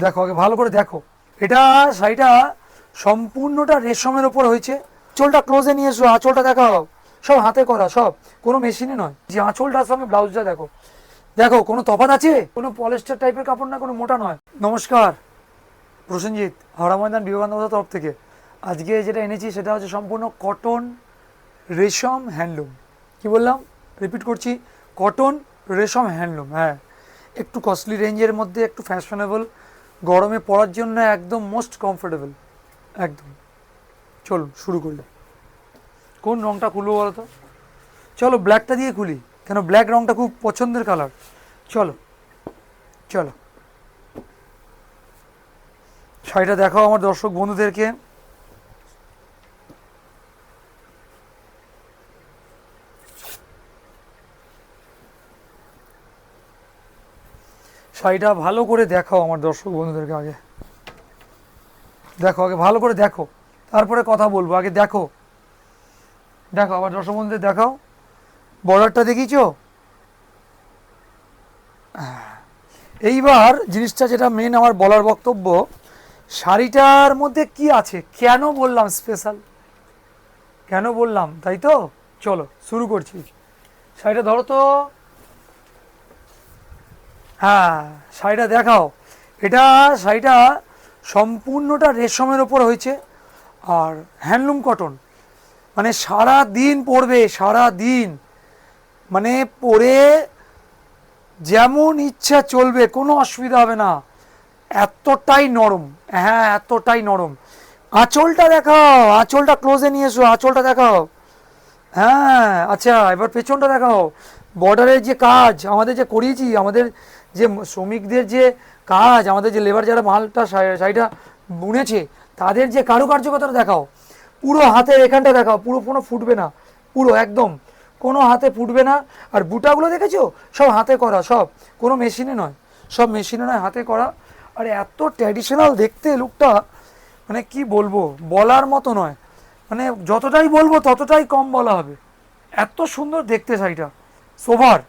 দেখো, আগে ভালো করে দেখো। এটা, শাড়িটা সম্পূর্ণটা রেশমের ওপর হয়েছে। চোলটা ক্লোজে নিয়ে এসো, আঁচলটা দেখাও। সব হাতে করা, সব। কোনো মেশিনে নয়। যে আঁচলটার সঙ্গে ব্লাউজটা দেখো। দেখো, কোনো তফাৎ আছে? কোনো পলেস্টার টাইপের কাপড় না, কোনো মোটা নয়। নমস্কার, প্রসেনজিৎ, হাওড়া ময়দান বিবেকানন্দ তরফ থেকে। আজকে যেটা এনেছি, সেটা হচ্ছে সম্পূর্ণ কটন রেশম হ্যান্ডলুম কি বললাম? রিপিট করছি কটন রেশম হ্যান্ডলুম হ্যাঁ। একটু কস্টলি রেঞ্জের মধ্যে, একটু ফ্যাশনেবল গরমে পড়ার জন্য একদম মোস্ট কমফোর্টেবল একদম। চলুন, শুরু করি। কোন রঙটা খুলবো বলো তো চলো ব্ল্যাকটা দিয়ে খুলি, কেন ব্ল্যাক রঙটা খুব পছন্দের কালার চলো চলো। শাড়িটা দেখাও আমার দর্শক বন্ধুদেরকে। শাড়িটা ভালো করে দেখাও আমার দর্শক বন্ধুদেরকে আগে। দেখো, আগে ভালো করে দেখো। তারপরে কথা বলব। আগে দেখো। দেখো আবার দর্শক বন্ধুদের দেখাও। বর্ডারটা দেখিছো এইবার জিনিসটা যেটা মেন আমার বলার বক্তব্য, শাড়িটার মধ্যে কি আছে? কেন বললাম স্পেশাল কেন বললাম? তাই তো? চলো, শুরু করছি। শাড়িটা ধরো তো। হ্যাঁ শাড়িটা দেখাও। এটা শাড়িটা সম্পূর্ণটা রেশমের ওপর হয়েছে আর হ্যান্ডলুম কটন। মানে সারা দিন পরবে সারা দিন মানে পরে যেমন ইচ্ছা চলবে, কোনো অসুবিধা হবে না। এতটাই নরম। হ্যাঁ এতটাই নরম। আঁচলটা দেখাও, আঁচলটা ক্লোজে নিয়ে এসো, আঁচলটা দেখাও। হ্যাঁ আচ্ছা এবার পেছনটা দেখাও। বর্ডারের যে কাজ, আমাদের যে করিয়েছি, আমাদের যে শ্রমিকদের যে কাজ, আমাদের যে লেবার যারা মালটা শাড়িটা বুনেছে, তাদের যে কারুকার্যকতাটা দেখাও, পুরো হাতের এখানটা দেখাও, পুরো কোনো ফুটবে না, পুরো একদম, কোনো হাতে ফুটবে না। আর বুটাগুলো দেখেছ? সব হাতে করা, সব, কোনো মেশিনে নয়, সব মেশিনে নয়, হাতে করা। আর এত ট্র্যাডিশনাল দেখতে লুকটা মানে কি বলব, বলার মতো নয়। মানে যতটাই বলব, ততটাই কম বলা হবে। এত সুন্দর দেখতে শাড়িটা সোভার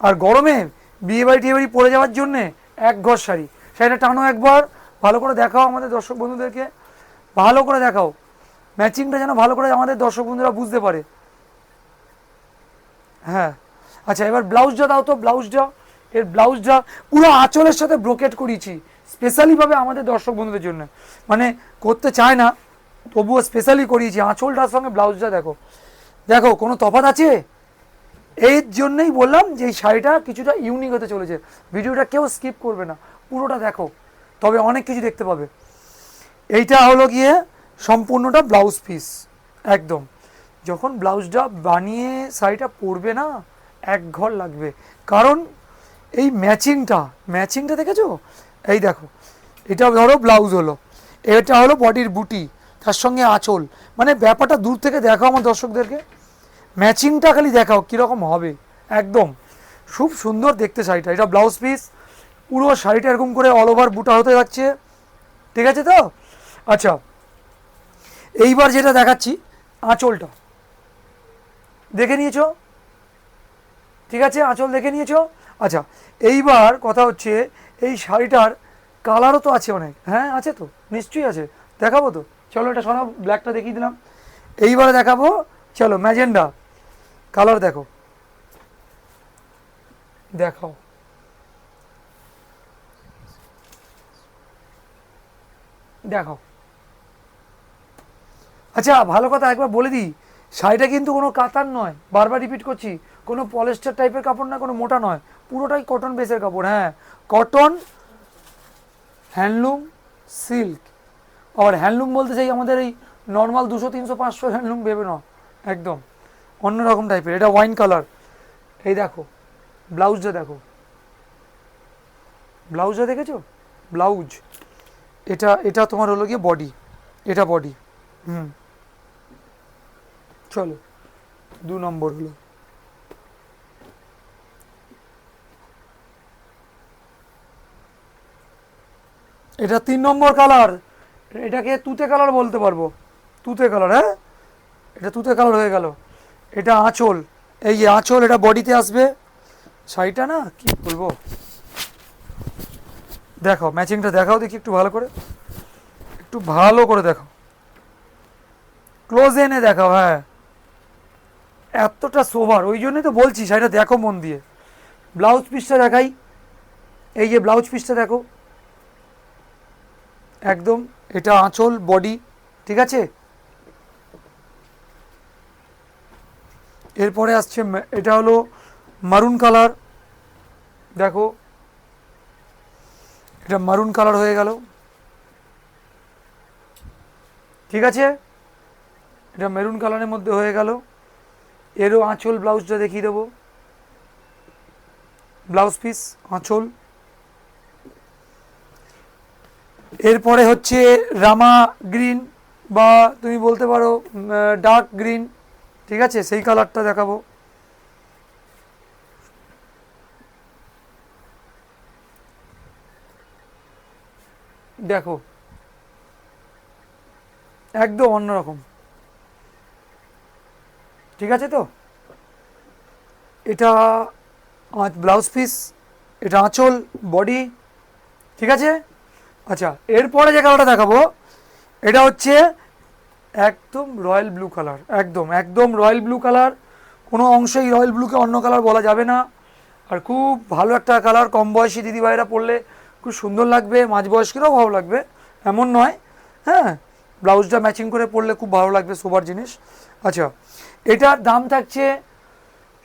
আর গরমে বিয়ে বাড়ি টিয়ে বাড়ি পরে যাওয়ার জন্যে এক ঘর শাড়ি। শাড়িটা টানো একবার, ভালো করে দেখাও আমাদের দর্শক বন্ধুদেরকে। ভালো করে দেখাও। ম্যাচিংটা যেন ভালো করে আমাদের দর্শক বন্ধুরা বুঝতে পারে। হ্যাঁ। আচ্ছা এবার ব্লাউজটা দাও তো ব্লাউজটা এর ব্লাউজটা পুরো আঁচলের সাথে ব্রোকেট করিয়েছি স্পেশালিভাবে আমাদের দর্শক বন্ধুদের জন্য। মানে করতে চায় না, তবুও স্পেশালি করিয়েছি। আঁচলটার সঙ্গে ব্লাউজটা দেখো। দেখো, কোনো তফাৎ আছে? এর জন্যই বললাম যে এই শাড়িটা কিছুটা ইউনিক হতে চলেছে। ভিডিওটা কেউ স্কিপ করবে না। পুরোটা দেখো। তবে অনেক কিছু দেখতে পাবে। এইটা হলো গিয়ে সম্পূর্ণটা ব্লাউজ পিস একদম। যখন ব্লাউজটা বানিয়ে শাড়িটা পরবে না, এক ঘর লাগবে। কারণ এই ম্যাচিংটা ম্যাচিংটা দেখেছ? এই দেখো। এটা ধরো ব্লাউজ হলো। এটা হলো বডির বুটি তার সঙ্গে আঁচল। মানে ব্যাপারটা দূর থেকে দেখো আমার দর্শকদেরকে। ম্যাচিংটা খালি দেখাও কীরকম হবে। একদম। খুব সুন্দর দেখতে শাড়িটা। এটা ব্লাউজ পিস পুরো শাড়িটা এরকম করে অল ওভার বুটা হতে যাচ্ছে। ঠিক আছে তো? আচ্ছা। এইবার যেটা দেখাচ্ছি, আঁচলটা। দেখে নিয়েছো? ঠিক আছে? আঁচল দেখে নিয়েছো? আচ্ছা। এইবার কথা হচ্ছে, এই শাড়িটার কালারও তো আছে অনেক। হ্যাঁ আছে তো? নিশ্চয়ই আছে। দেখাবো তো? চলো এটা শোনাও ব্ল্যাকটা দেখিয়ে দিলাম। এইবারে দেখাবো। চলো ম্যাজেন্ডা কালার দেখো। দেখাও। দেখাও। আচ্ছা ভালো কথা একবার বলে দিই, শাড়িটা কিন্তু কোনো কাতার নয়, বারবার রিপিট করছি, কোনো পলেস্টার টাইপের কাপড় না, কোনো মোটা নয়, পুরোটাই কটন বেসের কাপড় হ্যাঁ। কটন হ্যান্ডলুম সিল্ক আর হ্যান্ডলুম বলতে চাই আমাদের এই নর্মাল দুশো, তিনশো, পাঁচশো হ্যান্ডলুম ভেবে না একদম। অন্যরকম টাইপের এটা ওয়াইন কালার এই দেখো ব্লাউজটা দেখো। ব্লাউজটা দেখেছ? ব্লাউজ এটা এটা তোমার হলো গিয়ে বডি এটা বডি হুম। চলো, দু নম্বর হলো। এটা তিন নম্বর কালার এটাকে তুতে কালার বলতে পারব। তুতে কালার হ্যাঁ? এটা তুতে কালার হয়ে গেল। এটা আঁচল। এই যে আঁচল, এটা বডিতে আসবে। শাড়িটা না, কি বলব? দেখো, ম্যাচিংটা দেখাও দেখি একটু ভালো করে। একটু ভালো করে দেখো। ক্লোজ এনে দেখাও হ্যাঁ। এতটা সোভার ওই জন্যই তো বলছি, শাড়িটা দেখো মন দিয়ে। ব্লাউজ পিসটা দেখাই। এই যে ব্লাউজ পিসটা দেখো। একদম, এটা আঁচল বডি ঠিক আছে? এরপরে আসছে এটা হলো মারুন কালার দেখো, এটা মারুন কালার হয়ে গেল। ঠিক আছে? এটা মেরুন কালারের মধ্যে হয়ে গেল। এরও আঁচল ব্লাউজটা দেখিয়ে দেবো। ব্লাউজ পিস আঁচল। এরপরে হচ্ছে রামা গ্রিন বা তুমি বলতে পারো ডার্ক গ্রিন ঠিক আছে, সেই কালারটা দেখাবো। দেখো, একদম অন্যরকম। ঠিক আছে তো? এটা আঁচ ব্লাউজ পিস এটা আঁচল বডি ঠিক আছে? আচ্ছা এরপরে যে কালারটা দেখাবো, এটা হচ্ছে একদম রয়্যাল ব্লু কালার, একদম একদম রয়্যাল ব্লু কালার, কোনো অংশেই রয়্যাল ব্লুকে অন্য কালার বলা যাবে না। আর খুব ভালো একটা কালার, কম বয়সী দিদিভাইরা পরলে খুব সুন্দর লাগবে, মাঝ বয়স্কেরও ভালো লাগবে, এমন নয়। হ্যাঁ ব্লাউজটা ম্যাচিং করে পরলে খুব ভালো লাগবে, শোবার জিনিস। আচ্ছা এটার দাম থাকছে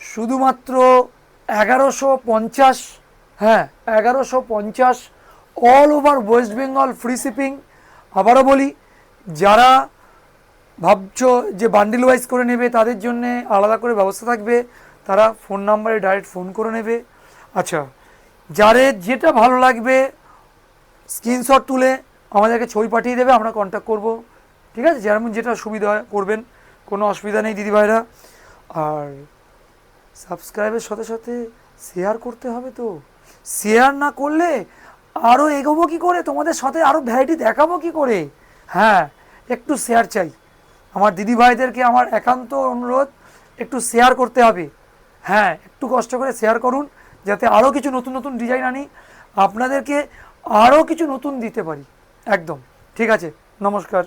শুধুমাত্র এগারোশো পঞ্চাশ হ্যাঁ এগারোশো পঞ্চাশ all over West Bengal free shipping আবারও বলি, যারা ভাবছ যে বান্ডিল ওয়াইজ করে নেবে, তাদের জন্য আলাদা করে ব্যবস্থা থাকবে, তারা ফোন নাম্বারে ডাইরেক্ট ফোন করে নেবে। আচ্ছা যাদের যেটা ভালো লাগবে স্ক্রিনশট তুলে আমাদেরকে ছবি পাঠিয়ে দেবে, আমরা কন্ট্যাক্ট করব। ঠিক আছে? যেমন যেটা সুবিধা হয়, করবেন। কোনো অসুবিধা নেই দিদিভাইরা আর সাবস্ক্রাইবের সাথে সাথে শেয়ার করতে হবে তো। শেয়ার না করলে আরও এগোবো কি করে? তোমাদের সাথে আরও ভ্যারাইটি দেখাবো কি করে? হ্যাঁ একটু শেয়ার চাই। আমার দিদি ভাইদেরকে আমার একান্ত অনুরোধ, একটু শেয়ার করতে হবে। হ্যাঁ একটু কষ্ট করে শেয়ার করুন, যাতে আরও কিছু নতুন নতুন ডিজাইন আনি, আপনাদেরকে আরও কিছু নতুন দিতে পারি। একদম। ঠিক আছে, নমস্কার।